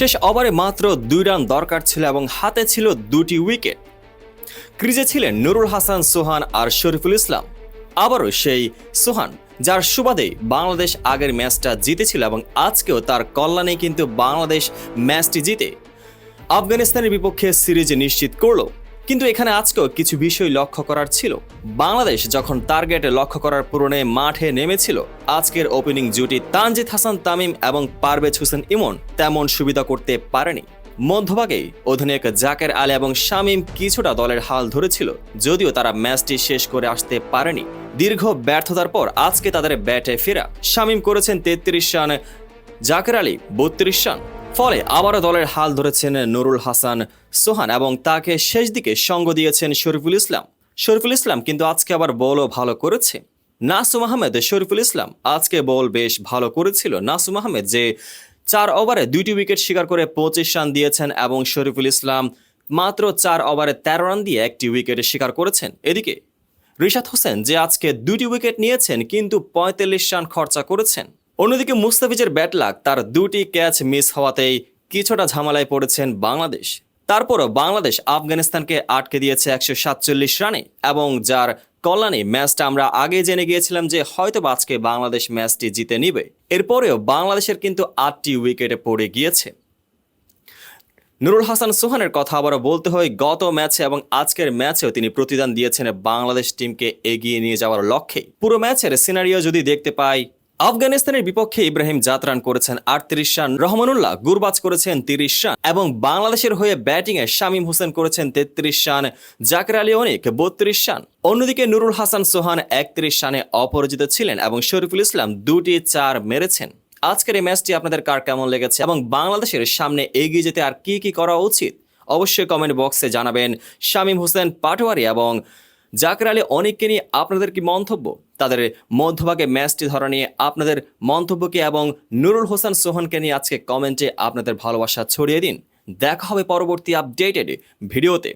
শেষ ওভারে মাত্র দুই রান দরকার ছিল এবং হাতে ছিল দুটি উইকেট। ক্রিজে ছিলেন নুরুল হাসান, সোহান আর শরীফুল ইসলাম। আবারও সেই সোহান, যার সুবাদে বাংলাদেশ আগের ম্যাচটা জিতেছিল এবং আজকেও তার কল্যাণে কিন্তু বাংলাদেশ ম্যাচটি জিতে আফগানিস্তানের বিপক্ষে সিরিজ নিশ্চিত করল। কিন্তু এখানে আজকেও কিছু বিষয় লক্ষ্য করার ছিল। বাংলাদেশ যখন টার্গেট লক্ষ্য করার পূরণে মাঠে নেমেছিল, আজকের ওপেনিং জুটি তানজিদ হাসান, তামিম এবং পারভেজ হোসেন ইমন তেমন সুবিধা করতে পারেনি। মধ্যভাগেই অধিনায়ক জাকের আলী এবং শামীম কিছুটা দলের হাল ধরেছিল, যদিও তারা ম্যাচটি শেষ করে আসতে পারেনি। দীর্ঘ ব্যর্থতার পর আজকে তাদের ব্যাটে ফেরা। শামীম করেছেন তেত্রিশ রান, জাকের আলী বত্রিশ রান। ফলে আবারও দলের হাল ধরেছেন নুরুল হাসান সোহান এবং তাকে শেষ দিকে সঙ্গ দিয়েছেন শরীফুল ইসলাম। শরীফুল ইসলাম কিন্তু আজকে আবার বলও ভালো করেছে। নাসুম আহমেদ, শরীফুল ইসলাম আজকে বল বেশ ভালো করেছিল। নাসুম আহমেদ যে চার ওভারে দুইটি উইকেট শিকার করে পঁচিশ রান দিয়েছেন এবং শরীফুল ইসলাম মাত্র চার ওভারে তেরো রান দিয়ে একটি উইকেটে শিকার করেছেন। এদিকে রিশাদ হোসেন যে আজকে দুটি উইকেট নিয়েছেন, কিন্তু পঁয়তাল্লিশ রান খরচা করেছেন। অন্যদিকে মুস্তাফিজের ব্যাট লাক তার দুটি ক্যাচ মিস হওয়াতেই কিছুটা ঝামেলায় পড়েছেন বাংলাদেশ। তারপরও বাংলাদেশ আফগানিস্তানকে আটকে দিয়েছে একশো সাতচল্লিশ রানে এবং যার কল্যাণে ম্যাচটা আমরা আগে জেনে গিয়েছিলাম যে হয়তো আজকে বাংলাদেশ ম্যাচটি জিতে নিবে। এরপরেও বাংলাদেশের কিন্তু আটটি উইকেটে পড়ে গিয়েছে। নুরুল হাসান সোহানের কথা আবারও বলতে হয়, গত ম্যাচে এবং আজকের ম্যাচেও তিনি প্রতিদান দিয়েছেন বাংলাদেশ টিমকে এগিয়ে নিয়ে যাওয়ার লক্ষ্যে। পুরো ম্যাচের সিনারিও যদি দেখতে পাই আফগানিস্তানের বিপক্ষে ইব্রাহিম জাত রান করেছেন আটত্রিশ রান, রহমানুল্লাহ গুরবাজ করেছেন তিরিশ রান এবং বাংলাদেশের হয়ে ব্যাটিংয়ে শামীম হোসেন করেছেন তেত্রিশ রান, জাকির আলী অনিক বত্রিশ রান। অন্যদিকে নুরুল হাসান সোহান একত্রিশ রানে অপরাজিত ছিলেন এবং শরীফুল ইসলাম দুটি চার মেরেছেন। আজকের এই ম্যাচটি আপনাদের কার কেমন লেগেছে এবং বাংলাদেশের সামনে এগিয়ে যেতে আর কি কি করা উচিত? অবশ্যই কমেন্ট বক্সে জানাবেন শামীম হোসেন পাটোয়ারি এবং জাকির আলী অনেককে নিয়ে আপনাদের কি মন্তব্য? তাদের মধ্যভাগে ম্যাচটি ধরা নিয়ে আপনাদের মন্তব্যকে এবং নুরুল হোসেন সোহানকে নিয়ে আজকে কমেন্টে আপনাদের ভালোবাসা ছড়িয়ে দিন। দেখা হবে পরবর্তী আপডেটেড ভিডিওতে।